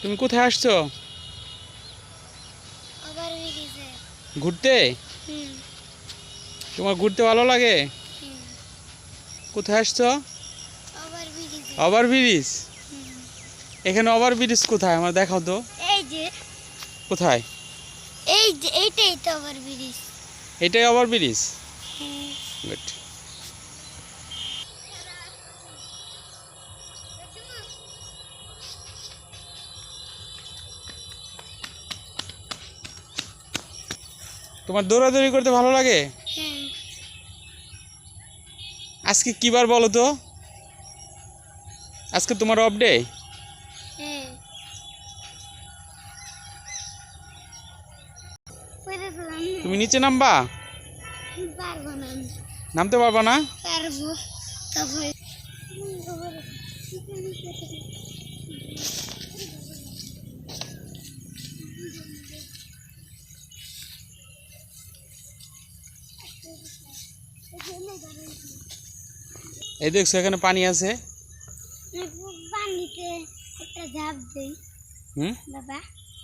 তুমি কোথায় আসছো? ঘুরতে? তোমার ঘুরতে ভালো লাগে? কোথায় আসছো? Over bridge? এখানে ওভার ব্রিজ কোথায়? আমার দেখাও তো। এই যে। কোথায়? এই যে এইটাই তো আবার ব্রিজ। এটাই ওভার ব্রিজ? গুড তোমার দৌড়াদৌড়ি করতে ভালো লাগে? হ্যাঁ। আজকে কিবার বলো তো? আজকে তোমার অফ ডে হ্যাঁ। তুমি নিচে নামবা। নামতে পারবা না? এই দেখছো এখানে পানি আছে পানিতে একটা ঝাঁপ দিই হুম বাবা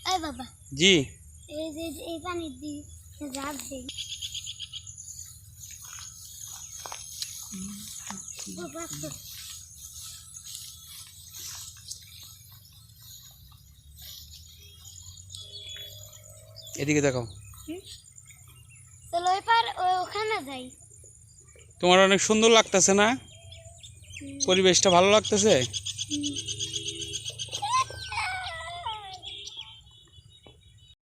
ওই বাবা জি এই যে এই পানি দিই ঝাঁপ দিই বাবা এদিকে দেখো চলো এবার ওখানে যাই। তোমার অনেক সুন্দর লাগতেছে না? পরিবেশটা ভালো লাগতেছে।